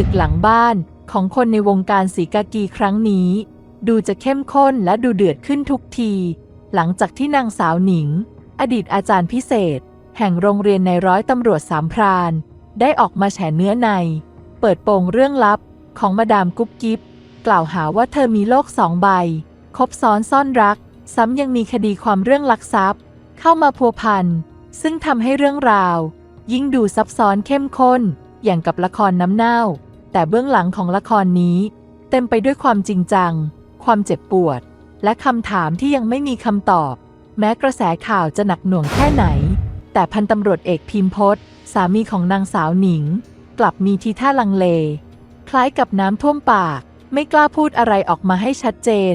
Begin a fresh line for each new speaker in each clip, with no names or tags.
ศึกหลังบ้านของคนในวงการสีกากีครั้งนี้ ดูจะเข้มข้นและดูเดือดขึ้นทุกที หลังจากที่นางสาวหนิง อดีตอาจารย์พิเศษ แห่งโรงเรียนในร้อยตำรวจสามพราน ได้ออกมาแฉเนื้อใน เปิดโปงเรื่องลับของมาดามกุ๊บกิ๊บกล่าวหาว่าเธอมีโลกสองใบ คบซ้อนซ่อนรัก ซ้ำยังมีคดีความเรื่องลักทรัพย์ เข้ามาพัวพัน ซึ่งทำให้เรื่องราว ยิ่งดูซับซ้อนเข้มข้น อย่างกับละครน้ำเน่า แต่เบื้องหลังของละครนี้ เต็มไปด้วยความจริงจัง ความเจ็บปวด และคำถามที่ยังไม่มีคำตอบ แม้กระแสข่าวจะหนักหน่วงแค่ไหน แต่พันตำรวจเอกพิมพศสามีของนางสาวหนิง กลับมีทีท่าลังเล คล้ายกับน้ำท่วมปาก ไม่กล้าพูดอะไรออกมาให้ชัดเจน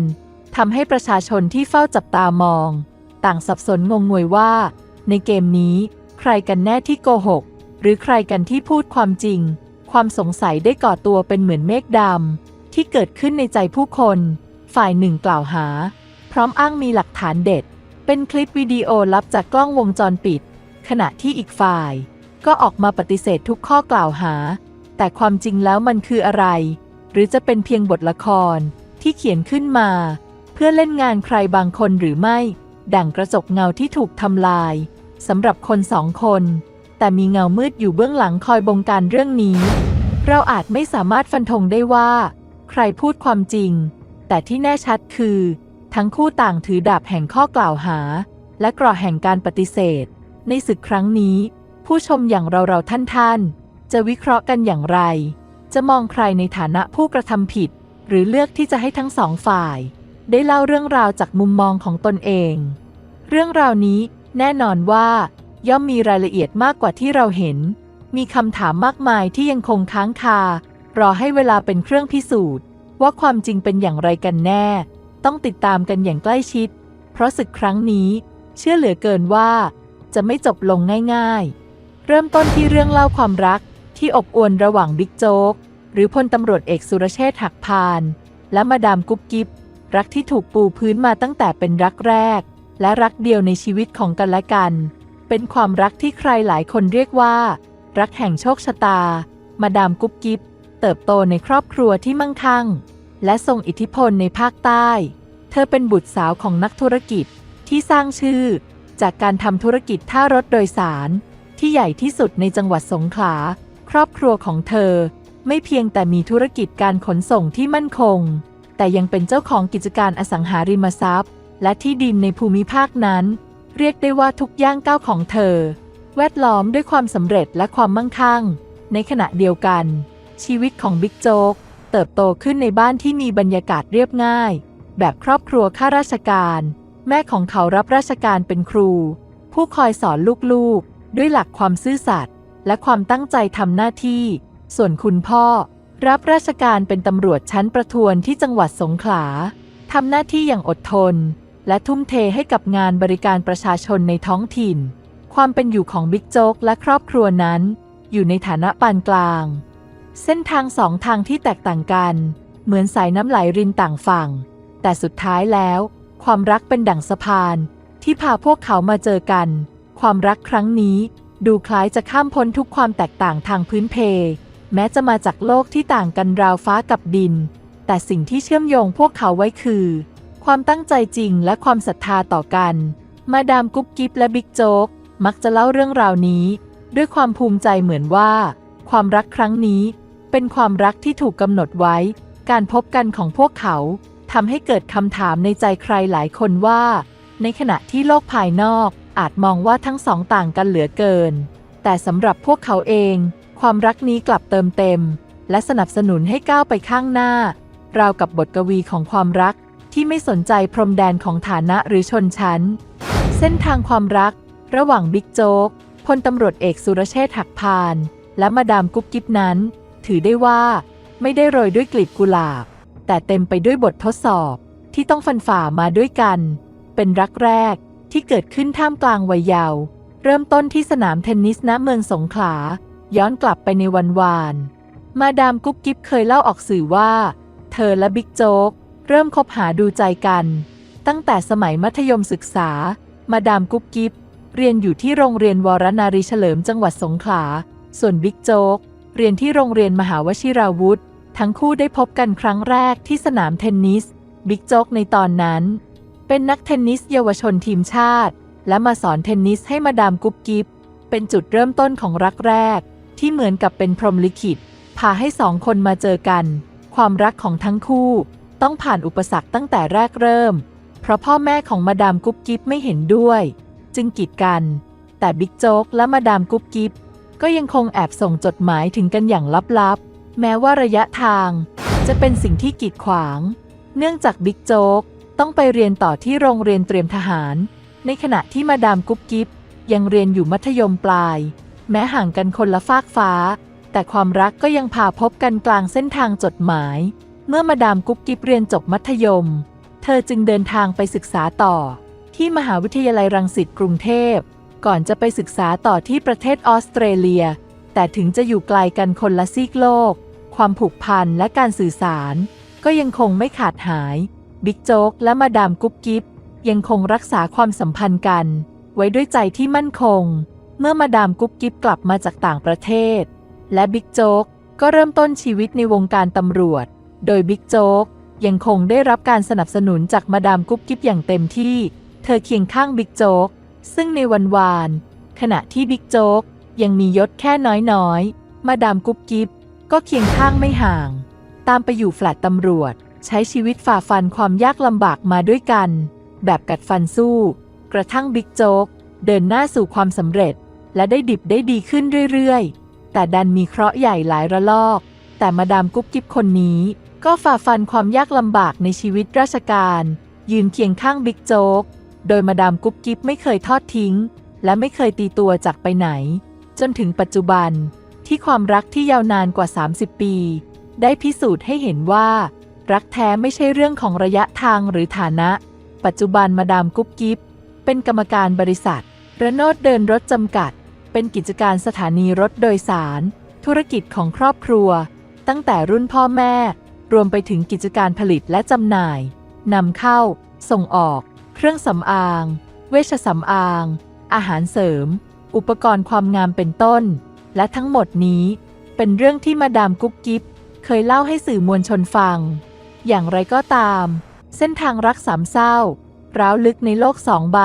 ทำให้ประชาชนที่เฝ้าจับตามอง ต่างสับสนงงงวยว่า ในเกมนี้ ใครกันแน่ที่โกหก หรือใครกันที่พูดความจริง ความสงสัยได้ก่อตัวเป็นเหมือนเมฆดำที่เกิดขึ้นในใจผู้คน ฝ่ายหนึ่งกล่าวหา พร้อมอ้างมีหลักฐานเด็ด เป็นคลิปวิดีโอลับจากกล้องวงจรปิด ขณะที่อีกฝ่าย ก็ออกมาปฏิเสธทุกข้อกล่าวหา แต่ความจริงแล้วมันคืออะไร หรือจะเป็นเพียงบทละครที่เขียนขึ้นมา เพื่อเล่นงานใครบางคนหรือไม่ ดั่งกระจกเงาที่ถูกทำลายสำหรับคนสองคน แต่มีเงามืดอยู่เบื้องหลังคอยบงการเรื่องนี้ เราอาจไม่สามารถฟันธงได้ว่า ใครพูดความจริง แต่ที่แน่ชัดคือ ทั้งคู่ต่างถือดาบแห่งข้อกล่าวหา และกรอแห่งการปฏิเสธ ในศึกครั้งนี้ ผู้ชมอย่างเราเราท่านท่านๆจะวิเคราะห์กันอย่างไร จะมองใครในฐานะผู้กระทำผิด หรือเลือกที่จะให้ทั้งสองฝ่าย ได้เล่าเรื่องราวจากมุมมองของตนเอง เรื่องราวนี้แน่นอนว่า ย่อมมีรายละเอียดมากกว่าที่เราเห็น มีคำถามมากมายที่ยังคงค้างคา รอให้เวลาเป็นเครื่องพิสูจน์ ว่าความจริงเป็นอย่างไรกันแน่ ต้องติดตามกันอย่างใกล้ชิด เพราะศึกครั้งนี้ เชื่อเหลือเกินว่า จะไม่จบลงง่าย ๆ เริ่มต้นที่เรื่องเล่าความรักที่อบอวลระหว่างบิ๊กโจ๊กหรือพลตำรวจเอกสุรเชษฐ์หักพาน และมาดามกุ๊บกิ๊บรักที่ถูกปูพื้นมาตั้งแต่เป็นรักแรก และรักเดียวในชีวิตของกันและกัน เป็นความรักที่ใครหลายคนเรียกว่า รักแห่งโชคชะตา มาดามกุ๊บกิ๊บเติบโตในครอบครัวที่มั่งคั่ง และทรงอิทธิพลในภาคใต้ เธอเป็นบุตรสาวของนักธุรกิจที่สร้างชื่อ จากการทำธุรกิจท่ารถโดยสาร ที่ใหญ่ที่สุดในจังหวัดสงขลา ครอบครัวของเธอ ไม่เพียงแต่มีธุรกิจการขนส่งที่มั่นคง แต่ยังเป็นเจ้าของกิจการอสังหาริมทรัพย์ และที่ดินในภูมิภาคนั้น เรียกได้ว่าทุกย่างก้าวของเธอ แวดล้อมด้วยความสำเร็จและความมั่งคั่ง ในขณะเดียวกัน ชีวิตของบิ๊กโจ๊กเติบโตขึ้นในบ้านที่มีบรรยากาศเรียบง่าย แบบครอบครัวข้าราชการ แม่ของเขารับราชการเป็นครู ผู้คอยสอนลูกๆ ด้วยหลักความซื่อสัตย์และความตั้งใจทำหน้าที่ ส่วนคุณพ่อ รับราชการเป็นตำรวจชั้นประทวนที่จังหวัดสงขลาทำหน้าที่อย่างอดทน และทุ่มเทให้กับงานบริการประชาชนในท้องถิ่น ความเป็นอยู่ของบิ๊กโจ๊กและครอบครัวนั้น อยู่ในฐานะปานกลาง เส้นทางสองทางที่แตกต่างกัน เหมือนสายน้ำไหลรินต่างฝั่ง แต่สุดท้ายแล้ว ความรักเป็นดั่งสะพาน ที่พาพวกเขามาเจอกัน ความรักครั้งนี้ ดูคล้ายจะข้ามพ้นทุกความแตกต่างทางพื้นเพ แม้จะมาจากโลกที่ต่างกันราวฟ้ากับดิน แต่สิ่งที่เชื่อมโยงพวกเขาไว้คือ ความตั้งใจจริงและความศรัทธาต่อกัน มาดามกุ๊บกิ๊บและบิ๊กโจ๊ก มักจะเล่าเรื่องราวนี้ ด้วยความภูมิใจเหมือนว่า ความรักครั้งนี้ เป็นความรักที่ถูกกำหนดไว้ การพบกันของพวกเขาทำให้เกิดคำถามในใจใครหลายคนว่า ในขณะที่โลกภายนอกอาจมองว่าทั้งสองต่างกันเหลือเกิน แต่สำหรับพวกเขาเอง ความรักนี้กลับเติมเต็ม และสนับสนุนให้ก้าวไปข้างหน้า ราวกับบทกวีของความรัก ที่ไม่สนใจพรมแดนของฐานะหรือชนชั้น เส้นทางความรัก ระหว่างบิ๊กโจ๊กพลตำรวจเอกสุรเชษฐ์หักพาน และมาดามกุ๊บกิ๊บนั้น ถือได้ว่าไม่ได้โรยด้วยกลีบกุหลาบ แต่เต็มไปด้วยบททดสอบที่ต้องฟันฝ่ามาด้วยกัน เป็นรักแรกที่เกิดขึ้นท่ามกลางวัยเยาว์เริ่มต้นที่สนามเทนนิสณเมืองสงขลา ย้อนกลับไปในวันวาน มาดามกุ๊บกิ๊บเคยเล่าออกสื่อว่า เธอและบิ๊กโจ๊ก เริ่มคบหาดูใจกัน ตั้งแต่สมัยมัธยมศึกษา มาดามกุ๊บกิ๊บเรียนอยู่ที่โรงเรียนวรนารีเฉลิมจังหวัดสงขลา ส่วนบิ๊กโจ๊กเรียนที่โรงเรียนมหาวชิราวุธ ทั้งคู่ได้พบกันครั้งแรกที่สนามเทนนิส บิ๊กโจ๊กในตอนนั้น เป็นนักเทนนิสเยาวชนทีมชาติ และมาสอนเทนนิสให้มาดามกุ๊บกิ๊บเป็นจุดเริ่มต้นของรักแรก ที่เหมือนกับเป็นพรหมลิขิตพาให้สองคนมาเจอกัน ความรักของทั้งคู่ ต้องผ่านอุปสรรคตั้งแต่แรกเริ่ม เพราะพ่อแม่ของมาดามกุ๊บกิ๊บไม่เห็นด้วย จึงกีดกัน แต่บิ๊กโจ๊กและมาดามกุ๊บกิ๊บก็ยังคงแอบส่งจดหมายถึงกันอย่างลับๆ แม้ว่าระยะทางจะเป็นสิ่งที่กีดขวาง เนื่องจากบิ๊กโจ๊กต้องไปเรียนต่อที่โรงเรียนเตรียมทหาร ในขณะที่มาดามกุ๊บกิ๊บยังเรียนอยู่มัธยมปลาย แม้ห่างกันคนละฟากฟ้า แต่ความรักก็ยังพาพบกันกลางเส้นทางจดหมาย เมื่อมาดามกุ๊บกิ๊บเรียนจบมัธยม เธอจึงเดินทางไปศึกษาต่อ ที่มหาวิทยาลัยรังสิตกรุงเทพ ก่อนจะไปศึกษาต่อที่ประเทศออสเตรเลีย แต่ถึงจะอยู่ไกลกันคนละซีกโลก ความผูกพันและการสื่อสาร ก็ยังคงไม่ขาดหาย บิ๊กโจ๊กและมาดามกุ๊บกิ๊บยังคงรักษาความสัมพันธ์กัน ไว้ด้วยใจที่มั่นคง เมื่อมาดามกุ๊บกิ๊บกลับมาจากต่างประเทศ และบิ๊กโจ๊กก็เริ่มต้นชีวิตในวงการตำรวจ โดยบิ๊กโจ๊กยังคงได้รับการสนับสนุนจากมาดามกุ๊บกิ๊บอย่างเต็มที่ เธอเคียงข้างบิ๊กโจ๊ก ซึ่งในวันวาน ขณะที่บิ๊กโจ๊กยังมียศแค่น้อยๆ มาดามกุ๊บกิ๊บก็เคียงข้างไม่ห่าง ตามไปอยู่แฟลตตำรวจ ใช้ชีวิตฝ่าฟันความยากลำบากมาด้วยกัน แบบกัดฟันสู้ กระทั่งบิ๊กโจ๊กเดินหน้าสู่ความสำเร็จ และได้ดิบได้ดีขึ้นเรื่อยๆ แต่ดันมีเคราะห์ใหญ่หลายระลอก แต่มาดามกุ๊บกิ๊บคนนี้ ก็ฝ่าฟันความยากลำบากในชีวิตราชการ ยืนเคียงข้างบิ๊กโจ๊ก โดยมาดามกุ๊บกิ๊บไม่เคยทอดทิ้ง และไม่เคยตีตัวจากไปไหน จนถึงปัจจุบันที่ความรักที่ยาวนานกว่า 30 ปี ได้พิสูจน์ให้เห็นว่า รักแท้ไม่ใช่เรื่องของระยะทางหรือฐานะ ปัจจุบันมาดามกุ๊บกิ๊บเป็นกรรมการบริษัท ระโนดเดินรถจำกัด เป็นกิจการสถานีรถโดยสาร ธุรกิจของครอบครัว ตั้งแต่รุ่นพ่อแม่ รวมไปถึงกิจการผลิตและจำหน่ายนำเข้า ส่งออก เครื่องสำอาง เวชสำอาง อาหารเสริม อุปกรณ์ความงามเป็นต้น และทั้งหมดนี้ เป็นเรื่องที่มาดามกุ๊บกิ๊บเคยเล่าให้สื่อมวลชนฟัง อย่างไรก็ตาม เส้นทางรักสามเศร้า ร้าวลึกในโลกสองใบ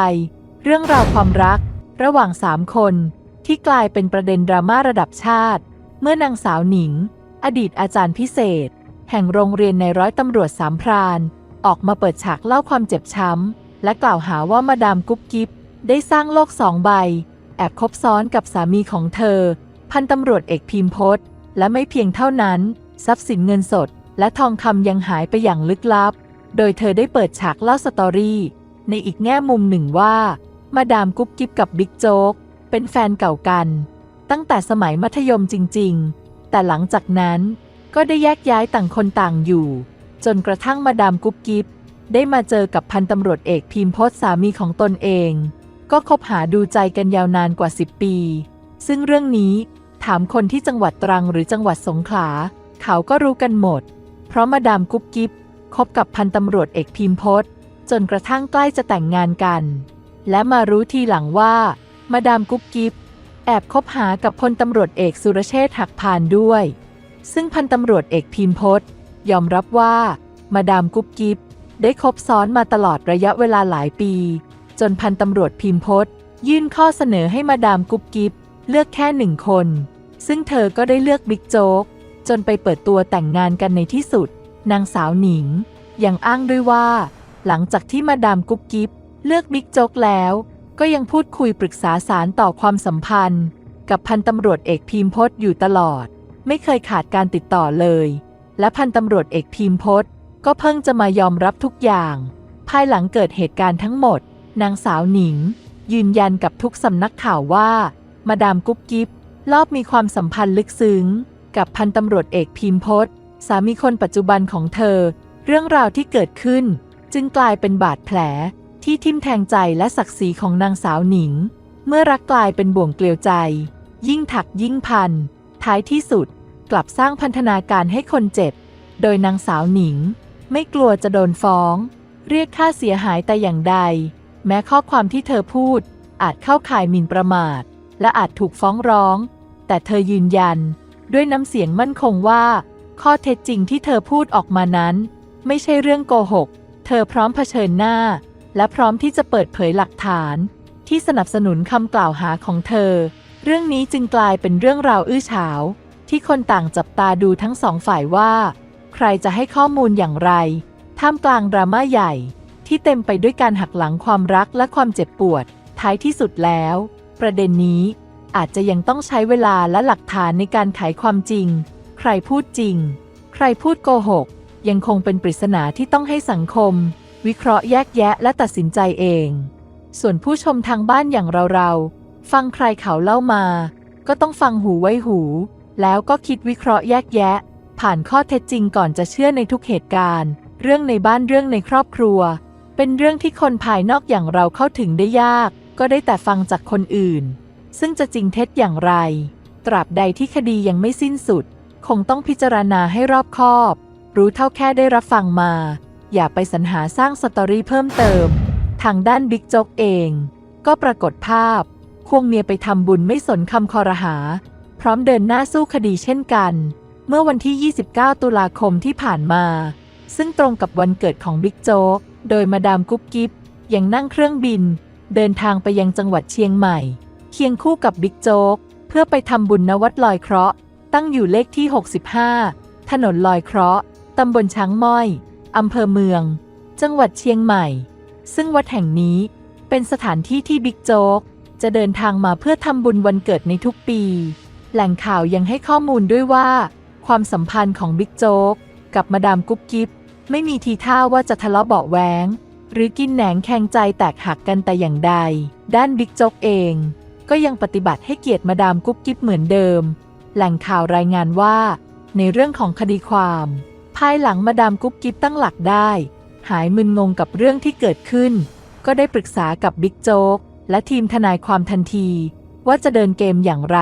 เรื่องราวความรัก ระหว่างสามคน ที่กลายเป็นประเด็นดราม่าระดับชาติ เมื่อนางสาวหนิง อดีตอาจารย์พิเศษ แห่งโรงเรียนในร้อยตำรวจสามพรานออกมาเปิดฉากเล่าความเจ็บช้ำ และกล่าวหาว่ามาดามกุ๊บกิ๊บได้สร้างโลกสองใบ แอบคบซ้อนกับสามีของเธอ พันตำรวจเอกพิมพ์พศและไม่เพียงเท่านั้น ทรัพย์สินเงินสด และทองคำยังหายไปอย่างลึกลับ โดยเธอได้เปิดฉากเล่าสตอรี่ ในอีกแง่มุมหนึ่งว่า มาดามกุ๊บกิ๊บกับบิ๊กโจ๊กเป็นแฟนเก่ากัน ตั้งแต่สมัยมัธยมจริง ๆ แต่หลังจากนั้น ก็ได้แยกย้ายต่างคนต่างอยู่ จนกระทั่งมาดามกุ๊บกิ๊บได้มาเจอกับพันตำรวจเอกพิมพศสามีของตนเอง ก็คบหาดูใจกันยาวนานกว่า 10 ปี ซึ่งเรื่องนี้ถามคนที่จังหวัดตรังหรือจังหวัดสงขลา เขาก็รู้กันหมด เพราะมาดามกุ๊บกิ๊บคบกับพันตำรวจเอกพิมพศจนกระทั่งใกล้จะแต่งงานกัน และมารู้ทีหลังว่า มาดามกุ๊บกิ๊บแอบคบหากับพลตำรวจเอกสุรเชษฐ์หักพานด้วย ซึ่งพันตำรวจเอกพิมพศยอมรับว่า มาดามกุ๊บกิ๊บได้คบซ้อนมาตลอดระยะเวลาหลายปี จนพันตำรวจพิมพศยื่นข้อเสนอให้มาดามกุ๊บกิ๊บเลือกแค่หนึ่งคน ซึ่งเธอก็ได้เลือกบิ๊กโจ๊ก จนไปเปิดตัวแต่งงานกันในที่สุด นางสาวหนิง ยังอ้างด้วยว่า หลังจากที่มาดามกุ๊บกิ๊บเลือกบิ๊กโจ๊กแล้ว ก็ยังพูดคุยปรึกษาสารต่อความสัมพันธ์ กับพันตำรวจเอกพิมพศอยู่ตลอด ไม่เคยขาดการติดต่อเลย และพันตำรวจเอกพิมพศก็เพิ่งจะมายอมรับทุกอย่าง ภายหลังเกิดเหตุการณ์ทั้งหมด นางสาวหนิง ยืนยันกับทุกสำนักข่าวว่า มาดามกุ๊บกิ๊บลอบมีความสัมพันธ์ลึกซึ้ง กับพันตำรวจเอกพิมพศสามีคนปัจจุบันของเธอ เรื่องราวที่เกิดขึ้น จึงกลายเป็นบาดแผลที่ทิ่มแทงใจและศักดิ์ศรีของนางสาวหนิง เมื่อรักกลายเป็นบ่วงเกลียวใจ ยิ่งถักยิ่งพันท้ายที่สุด กลับสร้างพันธนาการให้คนเจ็บ โดยนางสาวหนิง ไม่กลัวจะโดนฟ้อง เรียกค่าเสียหายแต่อย่างใด แม้ข้อความที่เธอพูด อาจเข้าข่ายหมิ่นประมาท และอาจถูกฟ้องร้อง แต่เธอยืนยัน ด้วยน้ำเสียงมั่นคงว่า ข้อเท็จจริงที่เธอพูดออกมานั้น ไม่ใช่เรื่องโกหก เธอพร้อมเผชิญหน้า และพร้อมที่จะเปิดเผยหลักฐาน ที่สนับสนุนคำกล่าวหาของเธอ เรื่องนี้จึงกลายเป็นเรื่องราวอื้อฉาว ที่คนต่างจับตาดูทั้งสองฝ่ายว่า ใครจะให้ข้อมูลอย่างไร ท่ามกลางดราม่าใหญ่ ที่เต็มไปด้วยการหักหลังความรักและความเจ็บปวด ท้ายที่สุดแล้ว ประเด็นนี้อาจจะยังต้องใช้เวลาและหลักฐานในการไขความจริง ใครพูดจริง ใครพูดโกหก ยังคงเป็นปริศนาที่ต้องให้สังคม วิเคราะห์แยกแยะและตัดสินใจเอง ส่วนผู้ชมทางบ้านอย่างเราๆ ฟังใครเขาเล่ามา ก็ต้องฟังหูไว้หู แล้วก็คิดวิเคราะห์แยกแยะ ผ่านข้อเท็จจริงก่อนจะเชื่อในทุกเหตุการณ์ เรื่องในบ้านเรื่องในครอบครัว เป็นเรื่องที่คนภายนอกอย่างเราเข้าถึงได้ยาก ก็ได้แต่ฟังจากคนอื่น ซึ่งจะจริงเท็จอย่างไร ตราบใดที่คดียังไม่สิ้นสุด คงต้องพิจารณาให้รอบคอบ รู้เท่าแค่ได้รับฟังมา อย่าไปสรรหาสร้างสตอรี่เพิ่มเติม ทางด้านบิ๊กโจ๊กเอง ก็ปรากฏภาพควงเมียไปทำบุญไม่สนคำคอรหา ร้อมเดินหน้าสู้คดีเช่นกัน เมื่อวันที่ 29 ตุลาคมที่ผ่านมา ซึ่งตรงกับวันเกิดของบิ๊กโจ๊ก โดยมาดามกุ๊บกิ๊บยังนั่งเครื่องบิน เดินทางไปยังจังหวัดเชียงใหม่ เคียงคู่กับบิ๊กโจ๊ก เพื่อไปทำบุญนวัดลอยเคราะห์ตั้งอยู่เลขที่ 65 ถนนลอยเคราะห์ตำบลช้างม้อยอำเภอเมือง จังหวัดเชียงใหม่ ซึ่งวัดแห่งนี้เป็นสถานที่ที่บิ๊กโจ๊กจะเดินทางมาเพื่อทำบุญวันเกิดในทุกปี แหล่งข่าวยังให้ข้อมูลด้วยว่า ความสัมพันธ์ของบิ๊กโจ๊กกับมาดามกุ๊บกิ๊บไม่มีทีท่าว่าจะทะเลาะเบาะแว้งหรือกินแหนงแข่งใจแตกหักกันแต่อย่างใด ด้านบิ๊กโจ๊กเอง ก็ยังปฏิบัติให้เกียรติมาดามกุ๊บกิ๊บเหมือนเดิม แหล่งข่าวรายงานว่า ในเรื่องของคดีความ ภายหลังมาดามกุ๊บกิ๊บตั้งหลักได้ หายมึนงงกับเรื่องที่เกิดขึ้น ก็ได้ปรึกษากับบิ๊กโจ๊กและทีมทนายความทันที ว่าจะเดินเกมอย่างไร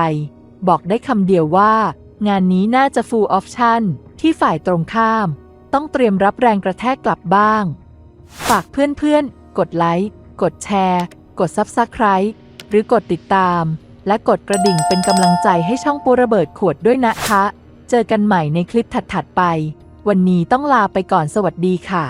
บอกได้คำเดียวว่า งานนี้น่าจะ full option ที่ฝ่ายตรงข้าม ต้องเตรียมรับแรงกระแทกกลับบ้าง ฝากเพื่อนๆ กดไลค์ กดแชร์ กด Subscribe หรือกดติดตาม และกดกระดิ่งเป็นกำลังใจให้ช่องปูระเบิดขวดด้วยนะคะ เจอกันใหม่ในคลิปถัดๆไป วันนี้ต้องลาไปก่อนสวัสดีค่ะ